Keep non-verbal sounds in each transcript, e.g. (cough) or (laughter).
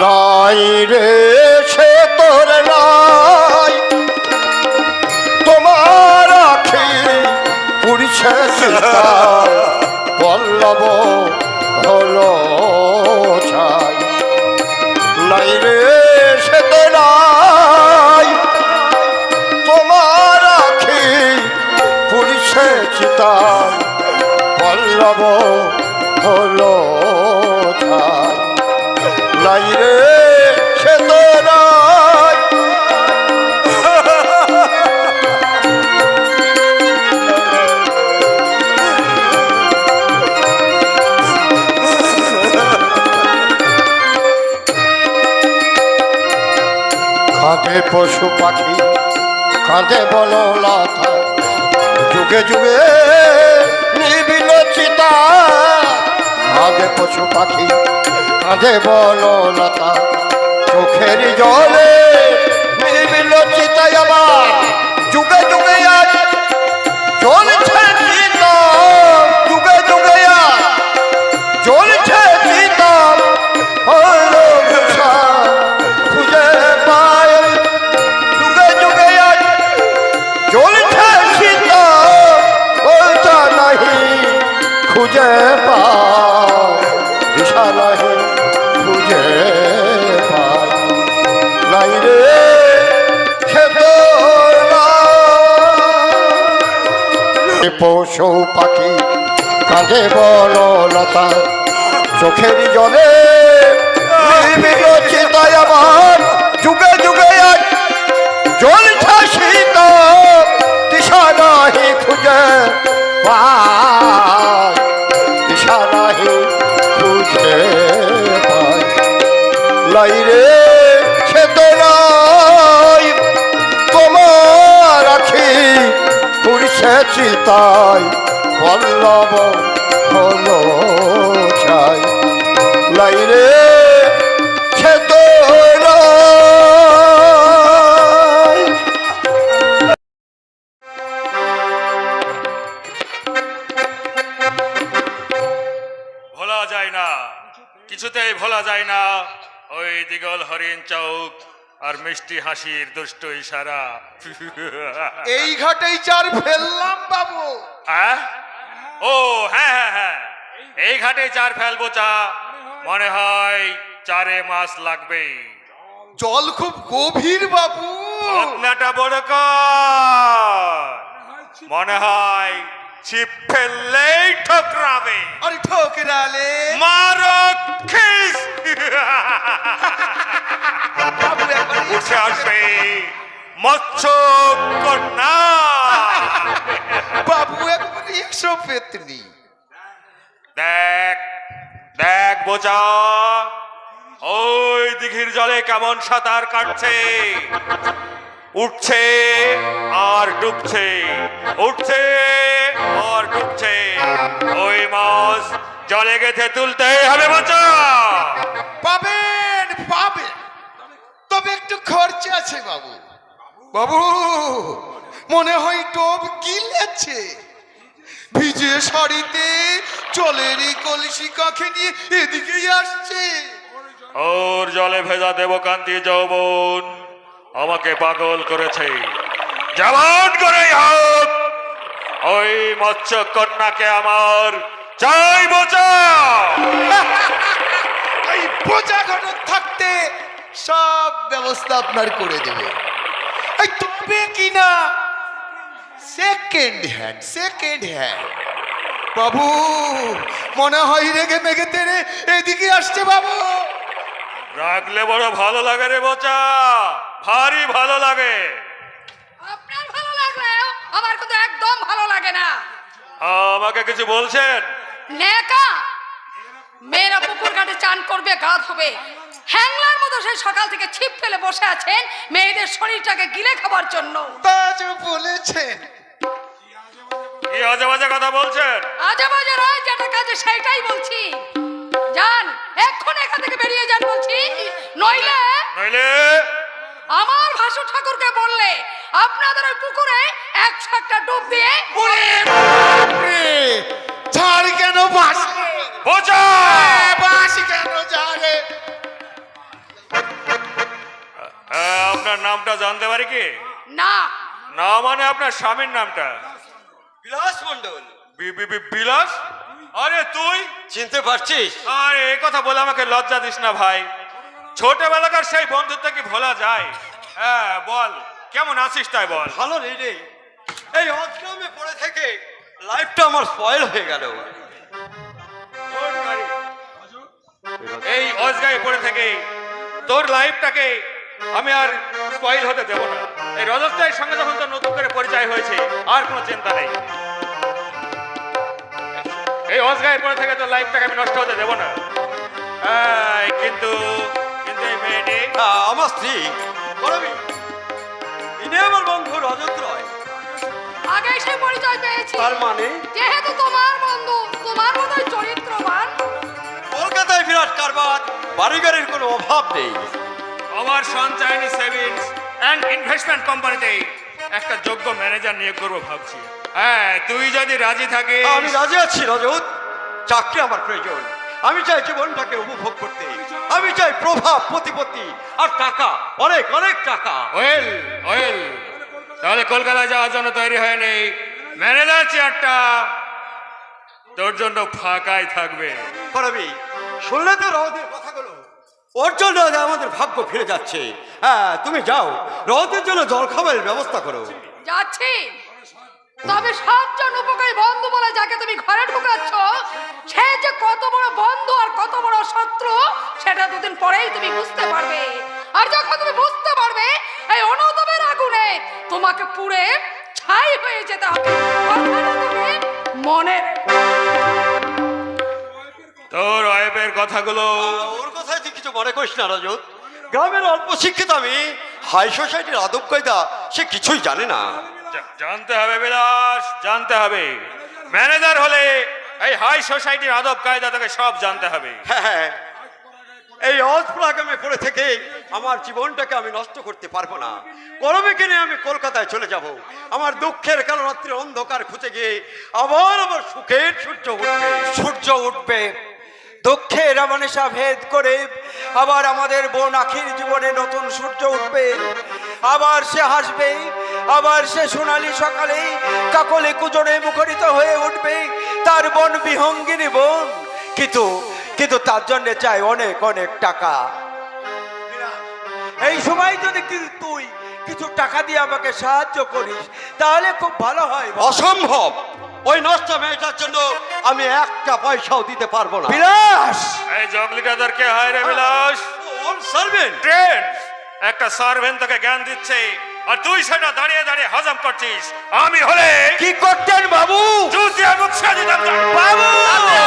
নাই রে, সে তোর নাই। তোমার আখি পুরিছে বল্লভ হলো ছাই। নাই রে, সে নাই। তোমার আখি চিতা বল্লভ হলো ছাই। নাই রে, সে তো নাই কাঁধে পশু পাখি কাঁধে বনলতা। যুগে যুগে নিবিল কাঁধে পশু পাখি কাঁধে বনলতা চোখের জলে নিবিল চিতা আবার যুগে যুগে পশু পাখি কাঁধে বনলতা চোখের জলে যুগে যুগে আজ জ্বলছে সীতা দিশা নাহি খুঁজে দিশা নাহি খুঁজে পায়। লাই পুরছে চিতায় বল্লভ হলো লাই রে খেতে ভোলা যায় না, কিছুতেই ভোলা যায় না। ওই দিগল হরিণ চৌক আর মিষ্টি হাসির দুষ্ট ইশারা। এই ঘাটেই চার ফেললাম বাবু। আহ? ও হ্যাঁ হ্যাঁ হ্যাঁ। এই ঘাটে চার ফেলব চা। মনে হয় চারে মাস লাগবে জল খুব গভীর বাবু। বড় কর মনে হয় ছিপ ফেললেই ঠকরাবে। আরে ঠোকরালে। মারো খিস। বাবু একবার উঠে আসবে মৎস্য কন্যা বাবু একবার একশো পেতনি। দেখ দেখ বোঝা ওই দিঘির জলে কেমন সাঁতার কাটছে। উঠছে আর ডুবছে উঠছে আর ডুবছে। ওই মাছ জলে গেছে তুলতে হবে বোঝা পাবেন পাবেন তবে একটু খরচা আছে বাবু। বাবু মনে হয় টব গিলেছে। ভিজে শাড়িতে জলের কলসি কাঁখে নিয়ে এদিকেই আসছে। ওর জলে ভেজা দেবকান্তি যৌবন। আমাকে পাগল করেছে। যেমন করে হোক ওই মৎস্য কন্যাকে আমার চাই বোঝা। (laughs) এই বোঝা ঘটক থাকতে সব ব্যবস্থা আপনার করে দেবে। এই তবে কিনা? সেকেন্ড হ্যান্ড সেকেন্ড হ্যান্ড বাবু মনে হয় রেগে মেগে তেরে এদিকে আসছে বাবু। রাখলে বড় ভালো লাগে রে বোচা ভারী ভালো লাগে। আপনার ভালো লাগলেও আমার কিন্তু একদম ভালো লাগে না। আমাকে কিছু বলছেন? নেকা মেয়েরা পুকুর ঘাটে চান করবে গা ধোবে হ্যাংলার মতো সেই সকাল থেকে ছিপ ফেলে বসে আছেন মেয়েদের শরীরটাকে গিলে খাবার জন্য। বলেছেন কি আজে বাজে কথা বলছেন? আজে বাজে নয় যেটা কাজে সেটাই বলছি। যান এক্ষুনি এখান থেকে বেরিয়ে যান বলছি। নইলে নইলে আমার ভাসু ঠাকুরকে বললে আপনাদের ওই পুকুরে একশো একটা ডুব দিয়ে ছাড় কেন বাস বোঝা! হ্যাঁ, বাস কেন যারে হ্যাঁ, আপনার নামটা জানতে পারি কি? না। না মানে আপনার স্বামীর নামটা? বিলাস মন্ডল বিলাস? আরে তুই? চিনতে পারছিস? আরে এ কথা বলে আমাকে লজ্জা দিস না ভাই। ছোটবেলাকার সেই বন্ধুত্ব কি ভোলা যায়? হ্যাঁ বল কেমন আছিস তাই বল? ভালো রে রে। এই অজগ্রামে পড়ে থেকে লাইফটা আমার স্পয়েল হয়ে গেল। এই অজগায়ে পড়ে থেকে তোর লাইফটাকে আমি আর স্পয়েল হতে দেব না। এই রজতটাই সঙ্গে যখন তোর নতুন করে পরিচয় হয়েছে আর কোনো চিন্তা নেই। এই অজগায়ে পড়ে থেকে তোর লাইফটাকে আমি নষ্ট হতে দেব না। কিন্তু আমার স্ত্রী। করবি ইনি আমার বন্ধু রজত রয় আগে সে পরিচয় পেয়েছি। তার মানে? যেহেতু তোমার বন্ধু তোমার মতোই চরিত্রবান। কলকাতায় বিরাট কারবার বাড়িগাড়ির কোনো অভাব নেই। আমার সঞ্চয়নী সেভিংস অ্যান্ড ইনভেস্টমেন্ট কোম্পানিতে একটা যোগ্য ম্যানেজার নিয়োগ করব ভাবছি। হ্যাঁ তুই যদি রাজি থাকিস। আমি রাজি আছি রজত চাকরি আমার প্রয়োজন। আমি চাই জীবনটাকে উপভোগ করতে। আমি চাই প্রভাব প্রতিপত্তি। আর টাকা অনেক অনেক টাকা। Well well. তাহলে কলকাতায় যাওয়ার জন্য তৈরি হয়ে নেই। ম্যানেজার চেয়ারটা তোর জন্য ফাঁকাই থাকবে। করবি শুনলে তো রহদের কথাগুলো। ওর জন্য আমাদের ভাগ্য ফিরে যাচ্ছে। হ্যাঁ তুমি যাও। রহদের জন্য জলখাবারের ব্যবস্থা করো। যাচ্ছি। তবে সবজন উপকারী বন্ধু বলে যাকে তুমি ঘরে ঢুকাচ্ছ সে যে কত বড় বন্ধু আর কত বড় শত্রু সেটা দুদিন পরেই তুমি বুঝতে পারবে। আর যখন তুমি বুঝতে পারবে এই অনুতমের আগুনে তোমাকে পুড়ে ছাই হয়ে যেতে হবে। তুমি মনে তোর ওয়েবের কথাগুলো। ওর কথায় তুই কিছু মনে করিস না রজত গ্রামের অল্প শিক্ষিত আমি হাই সোসাইটির আদব কায়দা সে কিছুই জানে না। জানতে হবে বিলাস জানতে হবে। ম্যানেজার হলে এই হাই সোসাইটির আদব কায়দা তোকে সব জানতে হবে। হ্যাঁ হ্যাঁ। এই অজপ্রাগামে পড়ে থেকে আমার জীবনটাকে আমি নষ্ট করতে পারব না। গরমে কিনে আমি কলকাতায় চলে যাব। আমার দুঃখের কালো রাত্রির অন্ধকার খুঁজে গিয়ে আবার আমার সুখের সূর্য উঠবে। সূর্য উঠবে। দুঃখের আমানেশা ভেদ করে আবার আমাদের বোন আখির জীবনে নতুন সূর্য উঠবে। আবার সে হাসবে আবার সে সোনালি সকালে কাকলে কুজনে মুখরিত হয়ে উঠবে। তার বোন বিহঙ্গিনী বোন। কিন্তু কিন্তু তার জন্য চাই অনেক অনেক টাকা। এই সময় যদি তুই কিছু টাকা দিয়ে আমাকে সাহায্য করিস তাহলে খুব ভালো হয় অসম্ভব। ওই নষ্ট মেয়েটার জন্য আমি একটা পয়সাও দিতে পারব না। বিলাস! এই জগলিটা তোর কে হয় রে বিলাস? ওর সার্ভেন্ট ট্রেন। একটা সার্ভেন্ট তোকে জ্ঞান দিচ্ছে। আর তুই সেটা দাঁড়িয়ে দাঁড়িয়ে হজম করছিস। আমি হলে কি করতেন বাবু? মুখ দিতাম বাবু!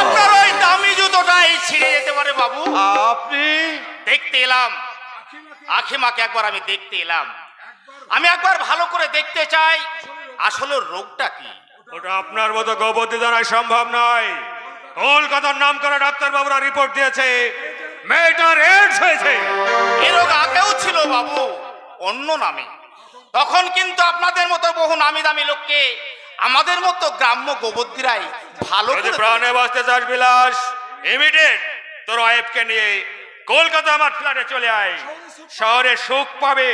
আপনার ওই দামি জুতোটাই ছিঁড়ে যেতে পারে বাবু। আপনি? দেখতে এলাম। আখিমাকে একবার আমি দেখতে এলাম। আমি একবার ভালো করে দেখতে চাই আসলে রোগটা কি? ওটা আপনার মতো গবতী জানাই সম্ভব নয়। কলকাতার নাম করা ডাক্তারবাবুরা রিপোর্ট দিয়েছে মেয়েটার এডস হয়েছে। এ রোগ আগেও ছিল বাবু অন্য নামে। তখন কিন্তু আপনাদের মতো বহু নামি দামি লোককে আমাদের মতো গ্রাম্য গোবদ্দিরাই ভালো প্রাণে বাঁচতে চাস বিলাস। ইমিডিয়েট তোর ওয়াইফকে নিয়ে কলকাতা আমার ফ্ল্যাটে চলে আয়। শহরে সুখ পাবে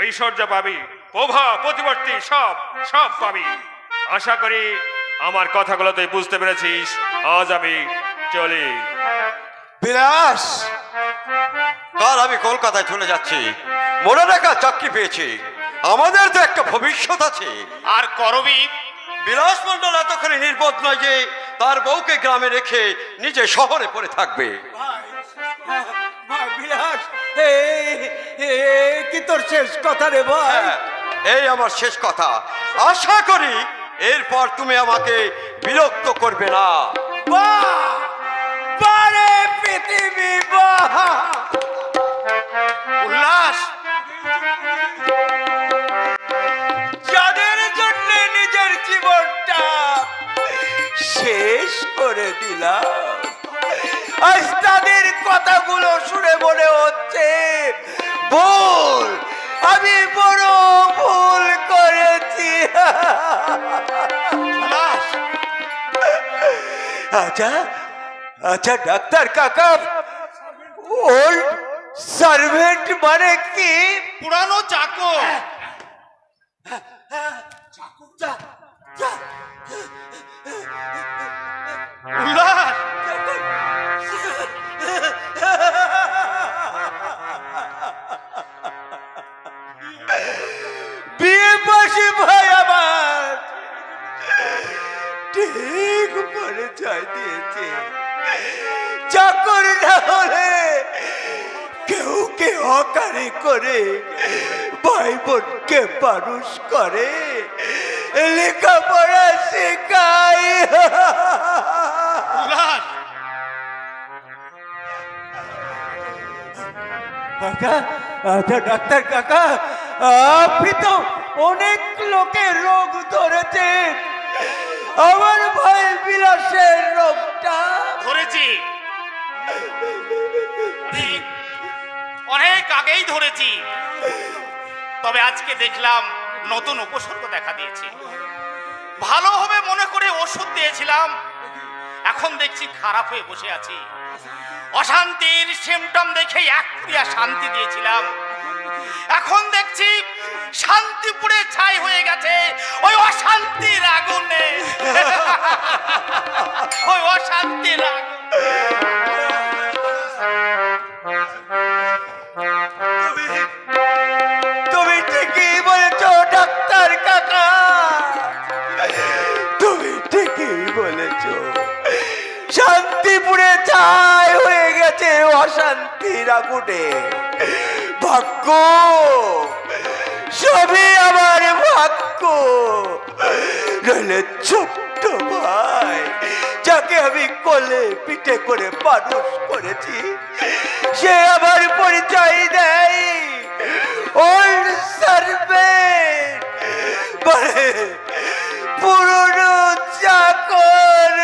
ঐশ্বর্য পাবি প্রভা প্রতিবর্তী সব সব পাবি। আশা করি আমার কথাগুলো তুই বুঝতে পেরেছিস। আজ আমি চলি। বিলাস কাল আমি কলকাতায় চলে যাচ্ছি। মনে রাখা চাকরি পেয়েছি। আমাদের তো একটা ভবিষ্যৎ আছে। আর করবি? বিলাস মন্ডল এতখানি নির্বোধ নয় যে তার বউকে গ্রামে রেখে নিজে শহরে পড়ে থাকবে। বিলাস এ এ কি তোর শেষ কথা রে ভাই? হ্যাঁ, এই আমার শেষ কথা। আশা করি এরপর তুমি আমাকে বিরক্ত করবে না। পৃথিবী বাহ! জীবনটা শেষ করে দিলাম। আজ তাদের কথাগুলো শুনে মনে হচ্ছে ভুল আমি বড় ভুল করেছি। আচ্ছা আচ্ছা ডাক্তার কাকা ওল্ড সার্ভেন্ট মানে কি? পুরানো চাকর। ঠিক পরিচয় দিয়েছে। চাকর না হলে কেউ কে অকারে করে ভাই বোনকে মানুষ করে। লেখাপড়া শেখায়। আচ্ছা আচ্ছা ডাক্তার কাকা আপনি তো অনেক লোকের রোগ ধরেছে আমার ভাই বিলাসের রোগটা। ধরেছি। অনেক আগেই ধরেছি। তবে আজকে দেখলাম নতুন উপসর্গ দেখা দিয়েছে। ভালো হবে মনে করে ওষুধ দিয়েছিলাম। এখন দেখছি খারাপ হয়ে বসে আছি। অশান্তির সিমটম দেখে এক শান্তি দিয়েছিলাম। এখন দেখছি শান্তিপুরে ছাই হয়ে গেছে। ওই অশান্তির আগুনে। (laughs) ওই অশান্তির আগুন। তুমি ঠিকই বলেছ ডাক্তার কাকা। তুমি ঠিকই বলেছ। শান্তিপুরে ছাই হয়ে গেছে অশান্তির আগুনে। ভাগ্য। সবই আমার ভাগ্য। নইলে ছোট্ট ভাই, যাকে আমি কোলে পিঠে করে মানুষ করেছি, সে আমার পরিচয় দেয়। ওল্ড সার্ভে মানে পুরনো চাকর।